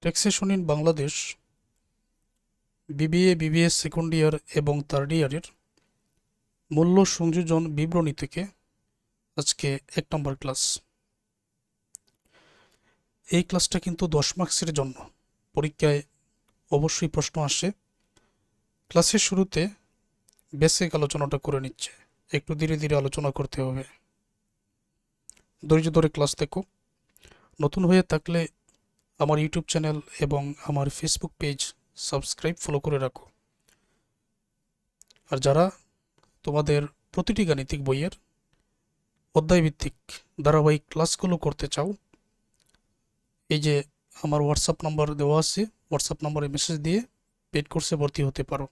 Taxation in Bangladesh, BBA, BBS second year এবং third ইয়ারের মূল্য সংযোজন বিবরণী থেকে আজকে এক নম্বর ক্লাস। এই ক্লাসটা কিন্তু দশ মার্কসের জন্য। পরীক্ষায় অবশ্যই প্রশ্ন আসে। ক্লাসের শুরুতে বেসিক আলোচনাটা করে নিচ্ছে। একটু ধীরে ধীরে আলোচনা করতে হবে। ধৈর্য ধরে ক্লাস দেখো। নতুন হয়ে থাকলে আমার ইউটিউব চ্যানেল এবং আমার ফেসবুক পেজ সাবস্ক্রাইব, ফলো করে রাখো। আর যারা তোমাদের প্রতিটি গাণিতিক বইয়ের অধ্যায়ভিত্তিক ধারাবাহিক ক্লাসগুলো করতে চাও, এই যে আমার হোয়াটসঅ্যাপ নাম্বার দেওয়া আছে, হোয়াটসঅ্যাপ নাম্বারে মেসেজ দিয়ে পেড কোর্সে ভর্তি হতে পারো।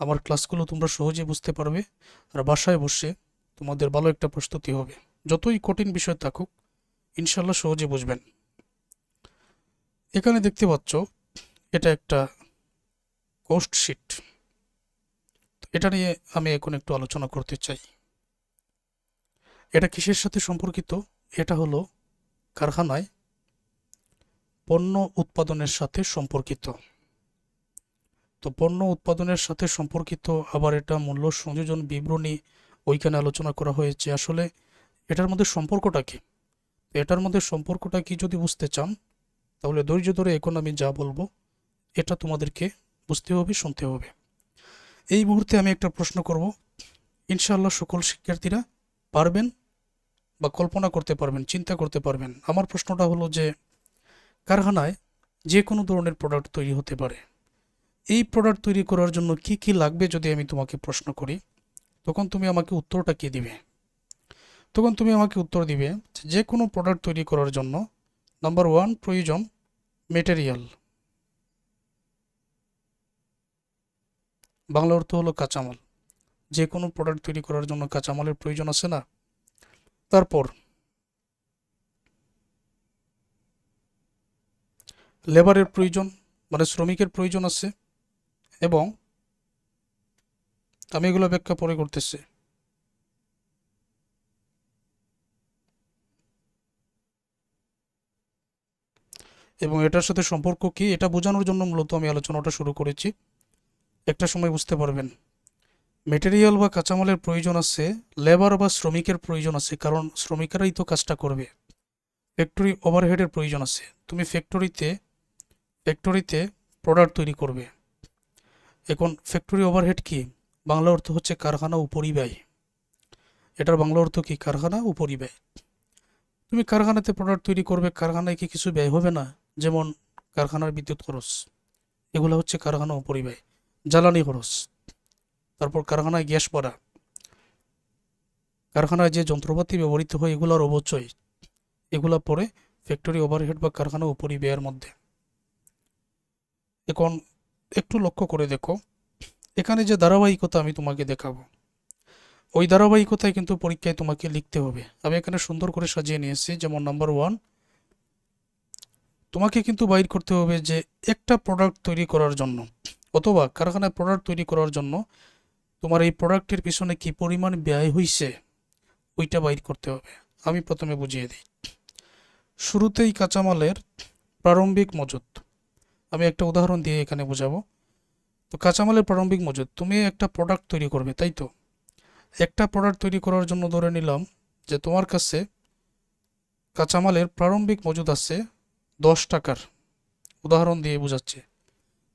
আমার ক্লাসগুলো তোমরা সহজে বুঝতে পারবে আর বাসায় বসে তোমাদের ভালো একটা প্রস্তুতি হবে। যতই কঠিন বিষয় থাকুক ইনশাল্লাহ সহজে বুঝবেন। এখানে দেখতে পাচ্ছ, এটা একটা কোস্ট শিট এটা নিয়ে আমি এখন একটু আলোচনা করতে চাই। এটা কিসের সাথে সম্পর্কিত? এটা হলো কারখানায় পণ্য উৎপাদনের সাথে সম্পর্কিত। তো পণ্য উৎপাদনের সাথে সম্পর্কিত, আবার এটা মূল্য সংযোজন বিবরণী ওইখানে আলোচনা করা হয়েছে। আসলে এটার মধ্যে সম্পর্কটা কি? এটার মধ্যে সম্পর্কটা কি যদি বুঝতে চান তাহলে ধৈর্য ধরে এখন আমি যা বলব, এটা তোমাদেরকে বুঝতে হবে, শুনতে হবে। এই মুহূর্তে আমি একটা প্রশ্ন করব। ইনশাআল্লাহ সকল শিক্ষার্থীরা পারবেন বা কল্পনা করতে পারবেন, চিন্তা করতে পারবেন। আমার প্রশ্নটা হলো যে, কারখানায় যে কোনো ধরনের প্রোডাক্ট তৈরি হতে পারে। এই প্রোডাক্ট তৈরি করার জন্য কি কি লাগবে যদি আমি তোমাকে প্রশ্ন করি? তখন তুমি আমাকে উত্তরটা কি দিবে? তখন তুমি আমাকে উত্তর দিবে যে কোনো প্রোডাক্ট তৈরি করার জন্য নাম্বার ওয়ান প্রয়োজন মেটেরিয়াল বাংলা অর্থ হলো কাঁচামাল। যে কোনো প্রোডাক্ট তৈরি করার জন্য কাঁচামালের প্রয়োজন আছে না? তারপর লেবারের প্রয়োজন মানে শ্রমিকের প্রয়োজন আছে এবং, আমি এগুলো ব্যাখ্যা পরে করতেছি। এবং এটার সাথে সম্পর্ক কি? এটা বোঝানোর জন্য মূলত আমি আলোচনাটা শুরু করেছি। একটা সময় বুঝতে পারবেন। মেটেরিয়াল বা কাঁচামালের প্রয়োজন আছে, লেবার বা শ্রমিকের প্রয়োজন আছে, কারণ শ্রমিকেরাই তো কাজটা করবে। ফ্যাক্টরি ওভারহেডের প্রয়োজন আছে। তুমি ফ্যাক্টরিতে ফ্যাক্টরিতে প্রোডাক্ট তৈরি করবে। এখন ফ্যাক্টরি ওভারহেড কি? বাংলা অর্থ হচ্ছে কারখানা উপরিব্যয় এটার বাংলা অর্থ কি? কারখানা উপরিব্যয় তুমি কারখানাতে প্রোডাক্ট তৈরি করবে, কারখানায় কি কিছু ব্যয় হবে না? যেমন কারখানার বিদ্যুৎ খরচ, এগুলো হচ্ছে কারখানা উপরিব্যয় জ্বালানি খরচ, তারপর কারখানায় গ্যাস পড়া। কারখানায় যে যন্ত্রপাতি ব্যবহৃত হয়, এগুলোর অবচয় এগুলো পরে ফ্যাক্টরি ওভারহেড বা কারখানা উপরিব্যয়ের মধ্যে। এখন একটু লক্ষ্য করে দেখো, এখানে যে ধারাবাহিকতা আমি তোমাকে দেখাবো, ওই ধারাবাহিকতায় কিন্তু পরীক্ষায় তোমাকে লিখতে হবে। আমি এখানে সুন্দর করে সাজিয়ে নিয়েছি, যেমন নাম্বার ওয়ান তোমাকে কিন্তু বাইর করতে হবে যে একটা প্রোডাক্ট তৈরি করার জন্য, অথবা কারখানায় প্রোডাক্ট তৈরি করার জন্য তোমার এই প্রোডাক্টের পিছনে কি পরিমাণ ব্যয় হয়েছে ওইটা বাইর করতে হবে। আমি প্রথমে বুঝিয়ে দিই। শুরুতেই কাঁচামালের প্রারম্ভিক মজুত। আমি একটা উদাহরণ দিয়ে এখানে বোঝাবো। তো কাঁচামালের প্রারম্ভিক মজুত, তুমি একটা প্রোডাক্ট তৈরি করবে, তাই তো? একটা প্রোডাক্ট তৈরি করার জন্য ধরে নিলাম যে তোমার কাছে কাঁচামালের প্রারম্ভিক মজুদ আছে দশ টাকার উদাহরণ দিয়ে বোঝাচ্ছে।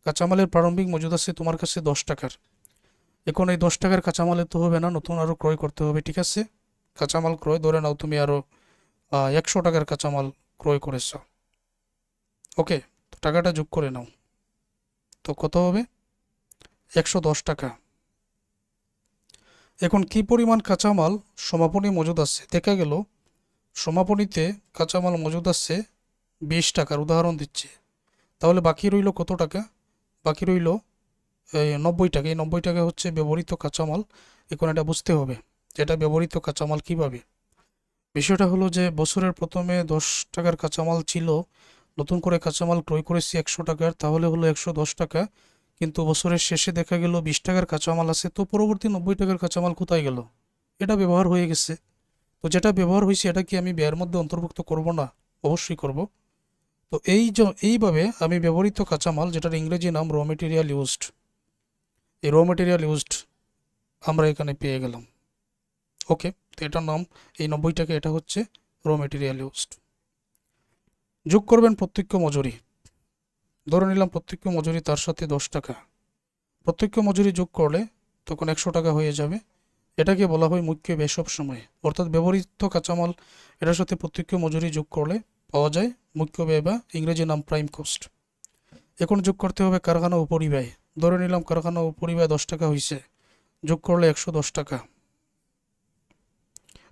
কাঁচামালের প্রারম্ভিক মজুদ আছে তোমার কাছে দশ টাকার। এখন এই দশ টাকার কাঁচামালে তো হবে না, নতুন আরও ক্রয় করতে হবে, ঠিক আছে? কাঁচামাল ক্রয় ধরে নাও, তুমি আরও একশো টাকার কাঁচামাল ক্রয় করেছ। ওকে, তো টাকাটা যোগ করে নাও। তো কত হবে? একশো দশ টাকা। এখন কি পরিমাণ কাঁচামাল সমাপনী মজুদ আছে? দেখা গেল, সমাপনীতে কাঁচামাল মজুদ আছে বিশ টাকার উদাহরণ দিচ্ছে। তাহলে বাকি রইল কত টাকা? বাকি রইল নব্বই টাকা। এই নব্বই টাকা হচ্ছে ব্যবহৃত কাঁচামাল। এখন এটা বুঝতে হবে যেটা ব্যবহৃত কাঁচামাল কীভাবে। বিষয়টা হলো যে বছরের প্রথমে দশ টাকার কাঁচামাল ছিল, নতুন করে কাঁচামাল ক্রয় করেছি একশো টাকার, তাহলে হলো একশো দশ টাকা। কিন্তু বছরের শেষে দেখা গেল বিশ টাকার কাঁচামাল আছে, তো পরবর্তী নব্বই টাকার কাঁচামাল কোথায় গেল? এটা ব্যবহার হয়ে গেছে। তো যেটা ব্যবহার হয়েছে, এটা কি আমি ব্যয়ের মধ্যে অন্তর্ভুক্ত করব না? অবশ্যই করব। তো এই যে এইভাবে আমি ব্যবহৃত কাঁচামাল, যেটার ইংরেজি নাম র মেটেরিয়াল ইউজড এই র মেটেরিয়াল ইউজড আমরা এখানে পেয়ে গেলাম। ওকে তো এটার নাম, এই নব্বই টাকা এটা হচ্ছে র মেটেরিয়াল ইউজড যোগ করবেন প্রত্যক্ষ মজুরি। ধরে নিলাম প্রত্যক্ষ মজুরি তার সাথে দশ টাকা। প্রত্যক্ষ মজুরি যোগ করলে তখন একশো টাকা হয়ে যাবে। এটাকে বলা হয় মুখ্য বেসব সব সময়। অর্থাৎ ব্যবহৃত কাঁচামাল, এটার সাথে প্রত্যক্ষ মজুরি যোগ করলে পাওয়া যায়। মুখ্য ব্যয় বা ইংরেজি নাম প্রাইম কস্ট এখন যোগ করতে হবে কারখানা উপরিব্যয় ধরে নিলাম কারখানা উপরিব্যয় দশ টাকা হয়েছে যোগ করলে একশো দশ টাকা।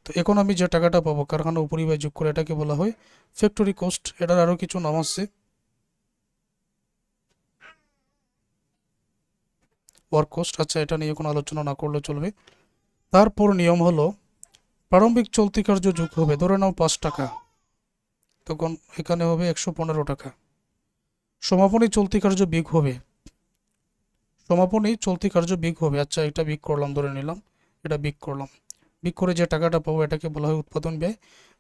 তো এখন আমি যে টাকাটা পাবো, কারখানা উপরিব্যয় যোগ করে এটাকে বলা হয় ফ্যাক্টরি কস্ট এটার আরও কিছু নাম আছে। ওয়ার্ক কস্ট আচ্ছা এটা নিয়ে কোনো আলোচনা না করলে চলবে। তারপর নিয়ম হলো, প্রারম্ভিক চলতি কার্য যোগ হবে, ধরে নাও পাঁচ টাকা। তখন এখানে হবে একশো পনেরো টাকা। সমাপনী চলতি কার্য বিগ হবে। সমাপনী চলতি কার্য বিগ হবে। আচ্ছা এটা বিগ করলাম, ধরে নিলাম, এটা বিগ করলাম। বিগ করে যে টাকাটা পাবো, এটাকে বলা হয় উৎপাদন ব্যয়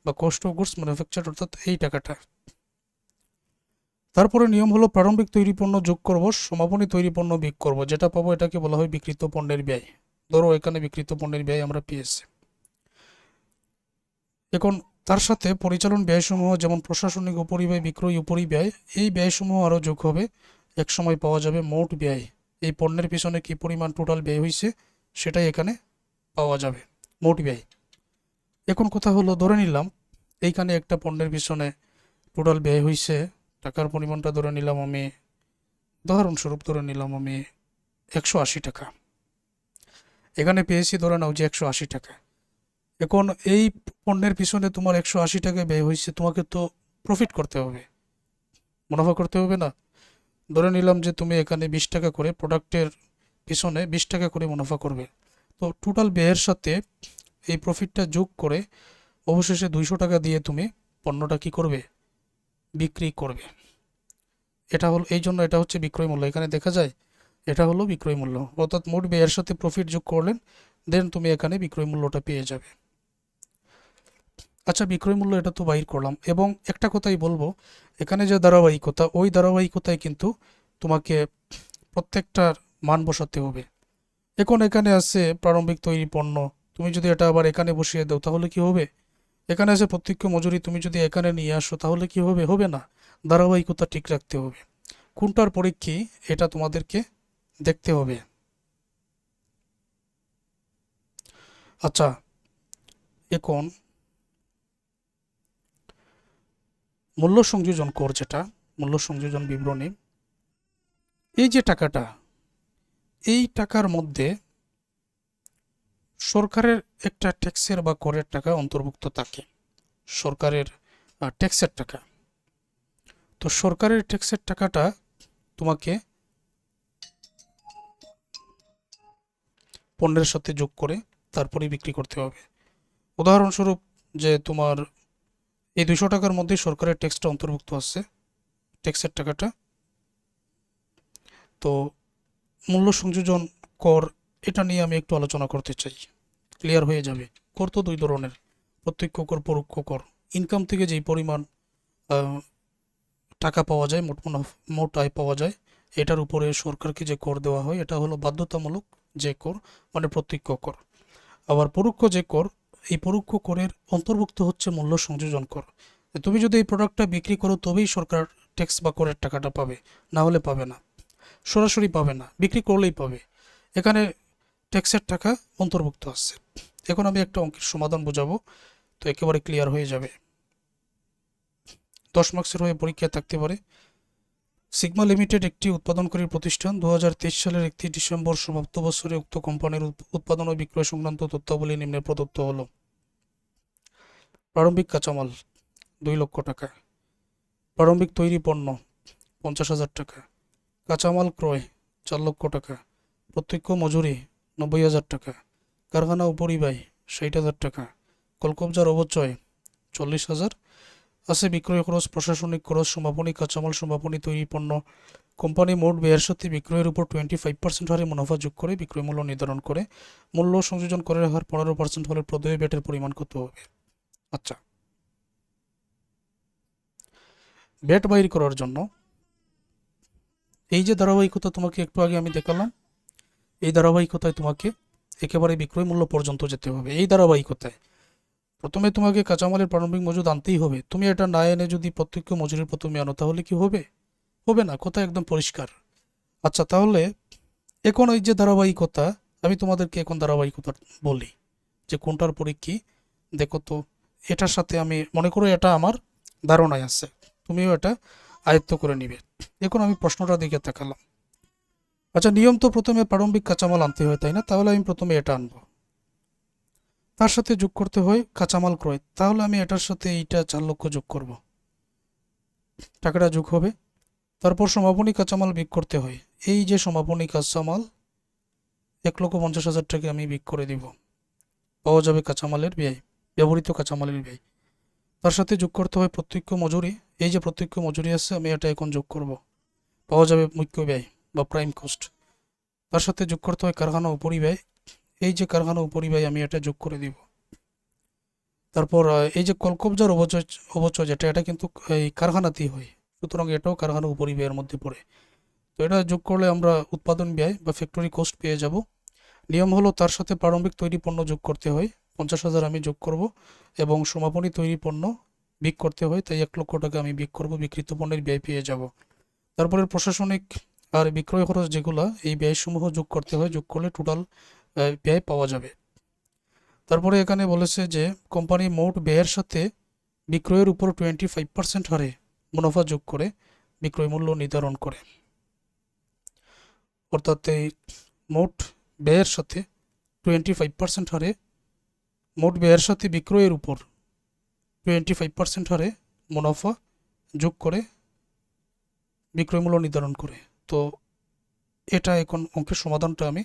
বা অফ গুডস ম্যানুফ্যাকচার অর্থাৎ এই টাকাটা। তারপরে নিয়ম হলো প্রারম্ভিক তৈরি পণ্য যোগ করব, সমাপনী তৈরি পণ্য বিক করব। যেটা পাবো এটাকে বলা হয় বিকৃত পণ্যের ব্যয়। ধরো, এখানে বিকৃত পণ্যের ব্যয় আমরা পেয়েছি। এখন তার সাথে পরিচালন ব্যয়সমূহ যেমন প্রশাসনিক উপরিব্যয়, বিক্রয় উপরিব্যয়, এই ব্যয়সমূহ আরও যোগ হবে। এক সময় পাওয়া যাবে মোট ব্যয়। এই পণ্যের পিছনে কি পরিমাণ টোটাল ব্যয় হয়েছে সেটাই এখানে পাওয়া যাবে। মোট ব্যয়। এখন কথা হলো, ধরে নিলাম এইখানে একটা পণ্যের পিছনে টোটাল ব্যয় হয়েছে টাকার পরিমাণটা ধরে নিলাম আমি, উদাহরণস্বরূপ ধরে নিলাম আমি একশো আশি টাকা। এখানে পেয়েছি ধরে নাও যে একশো আশি টাকা। এখন এই পণ্যের পিছনে তোমার একশো আশি টাকা ব্যয় হয়েছে, তোমাকে তো প্রফিট করতে হবে। মুনাফা করতে হবে না। ধরে নিলাম যে তুমি এখানে বিশ টাকা করে প্রোডাক্টের পিছনে বিশ টাকা করে মুনাফা করবে। তো টোটাল ব্যয়ের সাথে এই প্রফিটটা যোগ করে অবশেষে দুইশো টাকা দিয়ে তুমি পণ্যটা কি করবে? বিক্রি করবে। এটা হলো, এই জন্য এটা হচ্ছে বিক্রয় মূল্য। এখানে দেখা যায়, এটা হলো বিক্রয় মূল্য। অর্থাৎ মোট ব্যয়ের সাথে প্রফিট যোগ করলেন দেন তুমি এখানে বিক্রয় মূল্যটা পেয়ে যাবে। আচ্ছা বিক্রয় মূল্য এটা তো বাহির করলাম। এবং একটা কথাই বলব, এখানে যে ধারাবাহিকতা, ওই ধারাবাহিকতায় কিন্তু তোমাকে প্রত্যেকটার মান বসাতে হবে। এখন এখানে আছে প্রারম্ভিক তৈরি পণ্য, তুমি যদি এটা আবার এখানে বসিয়ে দাও, তাহলে কি হবে? এখানে আছে প্রত্যক্ষ মজুরি, তুমি যদি এখানে নিয়ে আসো, তাহলে কি হবে? হবে না। ধারাবাহিকতা ঠিক রাখতে হবে। কোনটার পরীক্ষী, এটা তোমাদেরকে দেখতে হবে। আচ্ছা এখন মূল্য সংযোজন কর যেটা মূল্য সংযোজন বিবরণী, এই যে টাকাটা, এই টাকার মধ্যে সরকারের একটা ট্যাক্সের বা করের টাকা অন্তর্ভুক্ত থাকে। সরকারের ট্যাক্সের টাকা। তো সরকারের ট্যাক্সের টাকাটা তোমাকে পণ্যের সাথে যোগ করে তারপরে বিক্রি করতে হবে। উদাহরণস্বরূপ যে তোমার এই দুশো টাকার মধ্যে সরকারের ট্যাক্সটা অন্তর্ভুক্ত আছে, ট্যাক্সের টাকাটা। তো মূল্য সংযোজন কর, এটা নিয়ে আমি একটু আলোচনা করতে চাই। ক্লিয়ার হয়ে যাবে। কর তো দুই ধরনের, প্রত্যক্ষ কর, পরোক্ষ কর। ইনকাম থেকে যেই পরিমাণ টাকা পাওয়া যায়, মোট মুনাফা, মোট আয় পাওয়া যায়, এটার উপরে সরকারকে যে কর দেওয়া হয়, এটা হলো বাধ্যতামূলক যে কর মানে প্রত্যক্ষ কর। আবার পরোক্ষ যে কর এই পরোক্ষ করের অন্তর্ভুক্ত হচ্ছে মূল্য সংযোজন কর। তুমি যদি এই প্রোডাক্টটা বিক্রি করো, তবেই সরকার ট্যাক্স বা করের টাকাটা পাবে। না হলে পাবে না। সরাসরি পাবে না। বিক্রি করলেই পাবে। এখানে ট্যাক্সের টাকা অন্তর্ভুক্ত আছে। এখন আমি একটা অঙ্কের সমাধান বোঝাবো। তো একেবারে ক্লিয়ার হয়ে যাবে। দশ মার্কসের হয়ে পরীক্ষা থাকতে পারে। সিগমা লিমিটেড একটি উৎপাদনকারী প্রতিষ্ঠান দুহাজার তেইশ সালের একটি ডিসেম্বর সমাপ্ত বছরে উক্ত কোম্পানির উৎপাদন ও বিক্রয় সংক্রান্ত তথ্যাবলী নিম্নে প্রদত্ত হল। প্রারম্ভিক কাঁচামাল, দুই লক্ষ টাকা। প্রারম্ভিক তৈরি পণ্য, পঞ্চাশ হাজার টাকা। কাঁচামাল ক্রয়, চার লক্ষ টাকা। প্রত্যক্ষ মজুরি, নব্বই হাজার টাকা। কারখানা উপরিব্যয় ষাট হাজার টাকা। কলকবজার অবচয়, চল্লিশ হাজার। আছে বিক্রয় খরচ, প্রশাসনিক খরচ সমাপনী কাঁচামাল সমাপনী তৈরি পণ্য। কোম্পানি মোট ব্যয়ের সাথে বিক্রয়ের উপর টোয়েন্টি ফাইভ পার্সেন্ট হারে মুনাফা যোগ করে বিক্রয় মূল্য নির্ধারণ করে। মূল্য সংযোজন করের হার পনেরো পার্সেন্ট হলে প্রদেয় ব্যাটের পরিমাণ কত হবে? আচ্ছা। ব্যাট বাইর করার জন্য। এই যে ধারাবাহিকতা তোমাকে একটু আগে আমি দেখালাম, এই ধারাবাহিকতায় তোমাকে একেবারে বিক্রয় মূল্য পর্যন্ত যেতে হবে। এই ধারাবাহিকতায় প্রথমে তোমাকে কাঁচামালের প্রারম্ভিক মজুদ আনতেই হবে। তুমি এটা না এনে যদি প্রত্যক্ষ মজুরির প্রথমে আনো, তাহলে কি হবে? হবে না, কথা একদম পরিষ্কার। আচ্ছা তাহলে এখন ওই যে ধারাবাহিকতা, আমি তোমাদেরকে এখন ধারাবাহিকতা বলি যে কোনটার পরে কি। দেখো তো, এটার সাথে আমি মনে করো এটা আমার ধারণায় আছে, তুমিও এটা আয়ত্ত করে নিবে। এখন আমি প্রশ্নটা দিকে তাকালাম। আচ্ছা নিয়ম তো প্রথমে প্রারম্ভিক কাঁচামাল আনতে হয়, তাই না? তাহলে আমি প্রথমে এটা আনব। তার সাথে যোগ করতে হয় কাঁচামাল ক্রয়। তাহলে আমি এটার সাথে এইটা চার লক্ষ যোগ করব। টাকাটা যোগ হবে। তারপর সমাপনী কাঁচামাল বিক করতে হয়। এই যে সমাপনী কাঁচামাল, এক লক্ষ পঞ্চাশ হাজার টাকা আমি বিক করে দিব। পাওয়া যাবে কাঁচামালের ব্যয়, ব্যবহৃত কাঁচামালের ব্যয়। তার সাথে যোগ করতে হয় প্রত্যক্ষ মজুরি। এই যে প্রত্যক্ষ মজুরি আছে, আমি এটা এখন যোগ করব। পাওয়া যাবে মুখ্য ব্যয় বা প্রাইম কস্ট। তার সাথে যোগ করতে হয় কারখানা উপরিব্যয় এই যে কারখানা উপরিব্যয় আমি এটা যোগ করে দিব। তারপর এই যে কলকবজার অবচয় অবচয় যেটা, এটা কিন্তু এই কারখানাতেই হয়। সুতরাং এটাও কারখানা উপরিব্যয়ের মধ্যে পড়ে। তো এটা যোগ করলে আমরা উৎপাদন ব্যয় বা ফ্যাক্টরি কস্ট পেয়ে যাব। নিয়ম হলো তার সাথে প্রারম্ভিক তৈরি পণ্য যোগ করতে হয়। পঞ্চাশ হাজার আমি যোগ করব এবং সমাপনী তৈরি পণ্য বিক করতে হয়। তাই এক লক্ষ টাকা আমি বিক করব বিকৃত পণ্যের ব্যয় পেয়ে যাব। তারপরে প্রশাসনিক আর বিক্রয় খরচ যেগুলো, এই ব্যয়সমূহ যোগ করতে হয়। যোগ করলে টোটাল ব্যয় পাওয়া যাবে। তারপরে এখানে বলেছে যে, কোম্পানি মোট ব্যয়ের সাথে বিক্রয়ের উপর টোয়েন্টি ফাইভ পার্সেন্ট হারে মুনাফা যোগ করে বিক্রয় মূল্য নির্ধারণ করে। অর্থাৎ এই মোট ব্যয়ের সাথে টোয়েন্টি ফাইভ পার্সেন্ট হারে, মোট ব্যয়ের সাথে বিক্রয়ের উপর টোয়েন্টি ফাইভ পার্সেন্ট হারে মুনাফা যোগ করে বিক্রয় মূল্য নির্ধারণ করে। তো এটা এখন অঙ্কের সমাধানটা আমি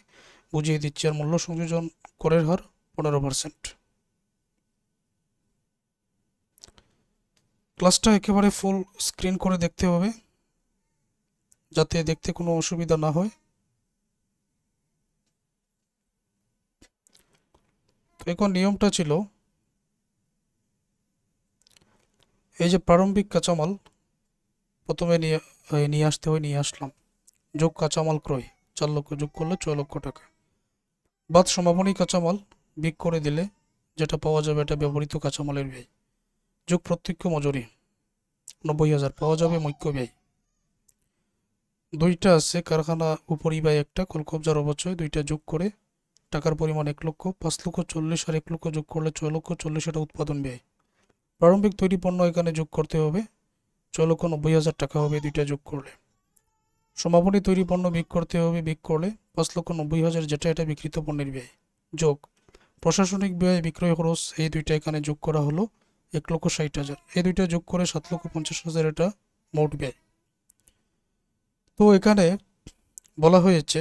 বুঝিয়ে দিচ্ছি আর মূল্য সংযোজন করের হার পনেরো পার্সেন্ট ক্লাসটা একেবারে ফুল স্ক্রিন করে দেখতে হবে, যাতে দেখতে কোনো অসুবিধা না হয়। এখন নিয়মটা ছিল, এই যে প্রারম্ভিক কাঁচামাল, প্রথমে নিয়ে নিয়ে আসতে হয়, নিয়ে আসলাম। যোগ কাঁচামাল ক্রয়, চার লক্ষ যোগ করলে ছয় লক্ষ টাকা। বাদ সমাপনী কাঁচামাল বিক করে দিলে যেটা পাওয়া যাবে এটা ব্যবহৃত কাঁচামালের ব্যয়। যোগ প্রত্যক্ষ মজুরি, নব্বই হাজার পাওয়া যাবে মুখ্য ব্যয়। দুইটা আছে কারখানা উপরি ব্যয় একটা, কলকবজার অবচয়, দুইটা যোগ করে টাকার পরিমাণ এক লক্ষ, পাঁচ লক্ষ চল্লিশ আর এক লক্ষ যোগ করলে ছয় লক্ষ চল্লিশ এটা উৎপাদন ব্যয়। প্রারম্ভিক তৈরি পণ্য এখানে যোগ করতে হবে, ছয় লক্ষ নব্বই হাজার টাকা হবে দুইটা যোগ করলে। সমাপনী তৈরি পণ্য বিক করতে হবে বিক করলে পাঁচ লক্ষ নব্বই হাজার যেটা এটা বিক্রিত পণ্যের ব্যয়। যোগ, প্রশাসনিক ব্যয় বিক্রয় খরচ এই দুইটা এখানে যোগ করা হলো এক লক্ষ ষাট হাজার। এই দুইটা যোগ করে সাত লক্ষ পঞ্চাশ হাজার এটা মোট ব্যয়। তো এখানে বলা হয়েছে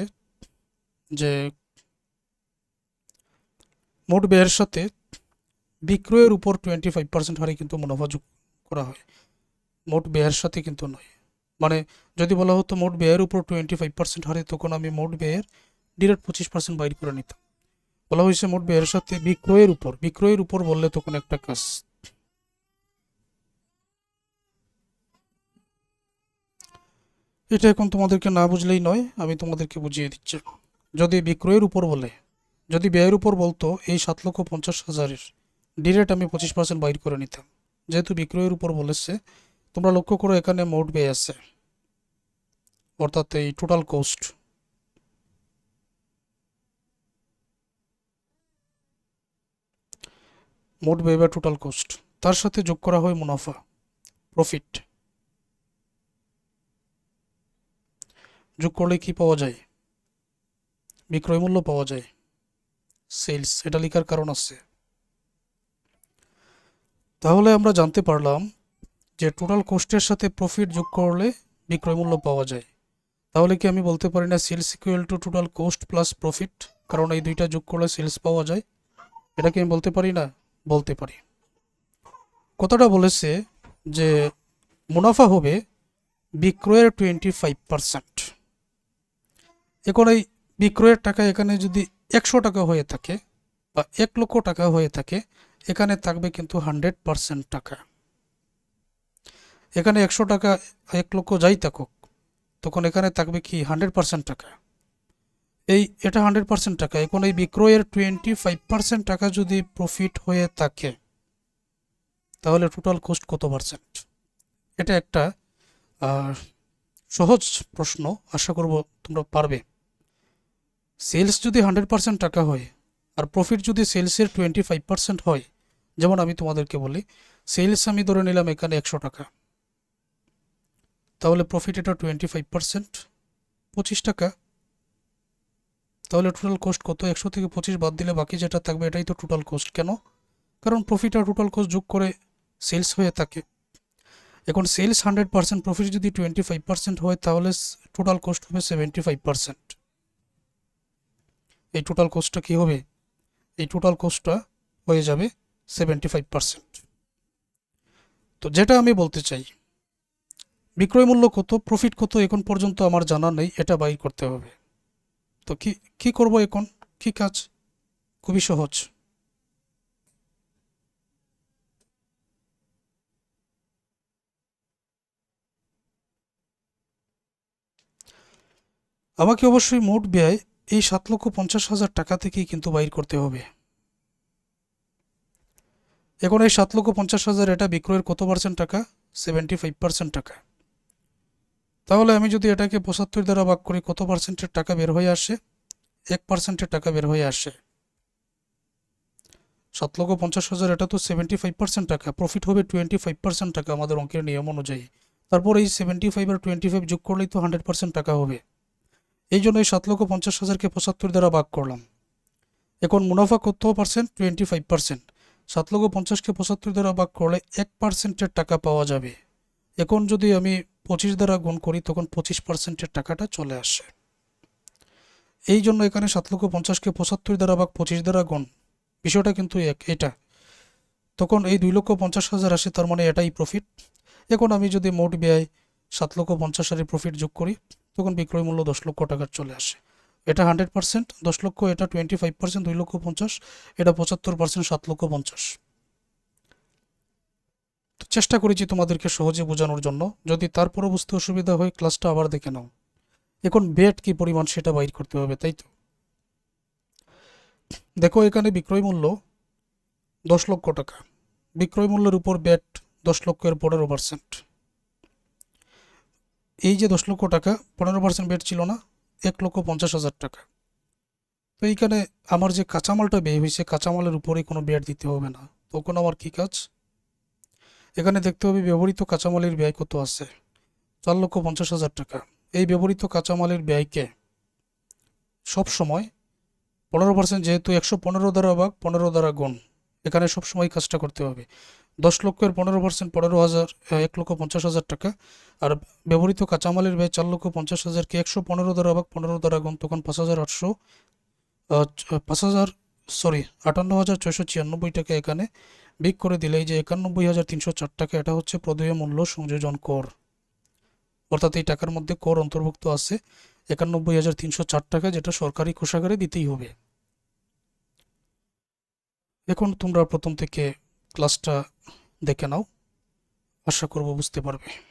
যে মোট ব্যয়ের সাথে বিক্রয়ের উপর টোয়েন্টি ফাইভ পার্সেন্ট হারে কিন্তু মুনাফা যোগ করা হয়। মোট ব্যয়ের সাথে কিন্তু নয়। মানে যদি বলা হতো মোট ব্যয়ের উপর টোয়েন্টি ফাইভ পার্সেন্ট হারে, তখন আমি মোট ব্যয়ের ডিরেক্ট পঁচিশ পার্সেন্ট বাইর করে নিতাম। বলা হয়েছে মোট ব্যয়ের সাথে বিক্রয়ের উপর বিক্রয়ের উপর বললে তখন একটা কাজ। এটা এখন তোমাদেরকে না বুঝলেই নয়, আমি তোমাদেরকে বুঝিয়ে দিচ্ছি। যদি বিক্রয়ের উপর বলে, যদি ব্যয়ের উপর বলতো, এই সাত লক্ষ পঞ্চাশ হাজারের ডিরেক্ট আমি পঁচিশ পার্সেন্ট বাইর করে নিতাম। যেহেতু বিক্রয়ের উপর বলেছে তোমরা লক্ষ্য করো এখানে মোট ব্যয় আছে। অর্থাৎ এই টোটাল কোস্ট মোট ব্যয় বা টোটাল কোস্ট তার সাথে যোগ করা হয় মুনাফা প্রফিট যোগ করলে কি পাওয়া যায়? বিক্রয় মূল্য পাওয়া যায়। সেলস এটা লেখার কারণ আছে। তাহলে আমরা জানতে পারলাম যে টোটাল কোস্টের সাথে প্রফিট যোগ করলে বিক্রয় মূল্য পাওয়া যায়। তাহলে কি আমি বলতে পারি না sales equal to total cost plus profit কারণ এই দুইটা যোগ করলে সেলস পাওয়া যায়। এটা কি আমি বলতে পারি না, বলতে পারি। কথাটা বলেছে যে মুনাফা হবে বিক্রয়ের টোয়েন্টি ফাইভ পার্সেন্ট এখন এই বিক্রয়ের টাকা এখানে যদি একশো টাকা হয়ে থাকে বা এক লক্ষ টাকা হয়ে থাকে, এখানে থাকবে কিন্তু হান্ড্রেড পার্সেন্ট টাকা। এখানে একশো টাকা এক লক্ষ যাই থাকুক, তখন এখানে থাকবে কি হান্ড্রেড পার্সেন্ট টাকা। এই, এটা হান্ড্রেড পার্সেন্ট টাকা। এখন এই বিক্রয়ের টোয়েন্টি ফাইভ পার্সেন্ট টাকা যদি প্রফিট হয়ে থাকে, তাহলে টোটাল কস্ট কত পার্সেন্ট এটা একটা সহজ প্রশ্ন, আশা করব তোমরা পারবে। সেলস যদি হান্ড্রেড পার্সেন্ট টাকা হয়, আর প্রফিট যদি সেলসের টোয়েন্টি ফাইভ পার্সেন্ট হয়, যেমন আমি তোমাদেরকে বলি সেলস আমি ধরে নিলাম এখানে একশো টাকা। তাহলে প্রফিট এটা টোয়েন্টি ফাইভ পার্সেন্ট পঁচিশ টাকা। তাহলে টোটাল কোস্ট কত? একশো থেকে পঁচিশ বাদ দিলে বাকি যেটা থাকবে এটাই তো টোটাল কোস্ট কেন? কারণ প্রফিট আর টোটাল কোস্ট যোগ করে সেলস হয়ে থাকে। এখন সেলস হান্ড্রেড পার্সেন্ট প্রফিট যদি টোয়েন্টি ফাইভ পার্সেন্ট হয়, তাহলে টোটাল কোস্ট হবে সেভেন্টি ফাইভ পার্সেন্ট এই টোটাল কোস্টটা কী হবে? এই টোটাল কোস্টটা হয়ে যাবে সেভেন্টি ফাইভ পার্সেন্ট তো যেটা আমি বলতে চাই বিক্রয় মূল্য কত প্রফিট কত, এখন পর্যন্ত আমার জানা নেই, এটা বাইর করতে হবে। তো কি কি করব এখন? কি কাজ? খুবই সহজ। আমাকে অবশ্যই মোট ব্যয় এই সাত লক্ষ পঞ্চাশ হাজার টাকা থেকেই কিন্তু বাইর করতে হবে। এখন এই সাত লক্ষ পঞ্চাশ হাজার এটা বিক্রয়ের কত পার্সেন্ট টাকা? সেভেন্টি ফাইভ পার্সেন্ট টাকা। তাহলে আমি যদি এটাকে পঁচাত্তর দ্বারা ভাগ করি, কত পার্সেন্টের টাকা বের হয়ে আসে? এক পার্সেন্টের টাকা বের হয়ে আসে। সাত লক্ষ পঞ্চাশ হাজার, এটা তো সেভেন্টি ফাইভ পার্সেন্ট টাকা। প্রফিট হবে টোয়েন্টি ফাইভ পার্সেন্ট টাকা আমাদের অঙ্কের নিয়ম অনুযায়ী। তারপর এই সেভেন্টি ফাইভ আর টোয়েন্টি ফাইভ যোগ করলেই তো হান্ড্রেড পার্সেন্ট টাকা হবে। এই জন্য এই সাত লক্ষ পঞ্চাশ হাজারকে পঁচাত্তর দ্বারা ভাগ করলাম। এখন মুনাফা কত পার্সেন্ট টোয়েন্টি ফাইভ পার্সেন্ট সাত লক্ষ পঞ্চাশকে পঁচাত্তর দ্বারা ভাগ করলে এক পার্সেন্টের টাকা পাওয়া যাবে। এখন যদি আমি পঁচিশ দ্বারা গুণ করি, তখন পঁচিশ পার্সেন্টের টাকাটা চলে আসে। এই জন্য এখানে সাত লক্ষ পঞ্চাশকে পঁচাত্তর দ্বারা ভাগ পঁচিশ দ্বারা গুণ। বিষয়টা কিন্তু এক এটা। তখন এই দুই লক্ষ পঞ্চাশ হাজার আসে, তার মানে এটাই প্রফিট এখন আমি যদি মোট ব্যয় সাত লক্ষ পঞ্চাশ হাজারের প্রফিট যোগ করি, তখন বিক্রয় মূল্য দশ লক্ষ টাকার চলে আসে। এটা হান্ড্রেড পার্সেন্ট দশ লক্ষ, এটা টোয়েন্টি ফাইভ পার্সেন্ট দুই লক্ষ পঞ্চাশ, এটা পঁচাত্তর পার্সেন্ট সাত লক্ষ পঞ্চাশ। চেষ্টা করেছি তোমাদেরকে সহজে বোঝানোর জন্য। যদি তারপরও বুঝতে অসুবিধা হয় ক্লাসটা আবার দেখে নাও। এখন বেড কি পরিমাণ সেটা বাইর করতে হবে, তাই তো? দেখো, এখানে বিক্রয় মূল্য দশ লক্ষ টাকা। বিক্রয় মূল্যের উপর ব্যাট দশ লক্ষের পনেরো পার্সেন্ট এই যে দশ লক্ষ টাকা, পনেরো পার্সেন্ট বেড ছিল না, এক লক্ষ পঞ্চাশ হাজার টাকা। তো এইখানে আমার যে কাঁচামালটা ব্যয় হয়েছে, কাঁচামালের উপরে কোনো বেড দিতে হবে না। তখন আমার কি কাজ? এখানে দেখতে হবে ব্যবহৃত কাঁচামালের ব্যয় কত আছে। চার লক্ষ পঞ্চাশ হাজার টাকা। এই ব্যবহৃত কাঁচামালের ব্যয়কে সব সময় পনেরো পার্সেন্ট যেহেতু একশো পনেরো দ্বারা ভাগ, পনেরো দ্বারা গুণ। এখানে সব সময় কাজটা করতে হবে। দশ লক্ষের পনেরো পার্সেন্ট পনেরো হাজার এক লক্ষ পঞ্চাশ হাজার টাকা। আর ব্যবহৃত কাঁচামালের ব্যয় চার লক্ষ পঞ্চাশ হাজারকে একশো পনেরো দ্বারা ভাগ, পনেরো দ্বারা গুণ, তখন পাঁচ হাজার আটশো পাঁচ হাজার সরি আটান্ন হাজার ছয়শো ছিয়ানব্বই টাকা এখানে। বিক করে দিলে এই যে একানব্বই হাজার তিনশো চার টাকা, এটা হচ্ছে প্রদেয় মূল্য সংযোজন কর। অর্থাৎ এই টাকার মধ্যে কর অন্তর্ভুক্ত আছে একানব্বই হাজার তিনশো চার টাকা, যেটা সরকারি কোষাগারে দিতেই হবে। এখন তোমরা প্রথম থেকে ক্লাসটা দেখে নাও। আশা করব বুঝতে পারবে।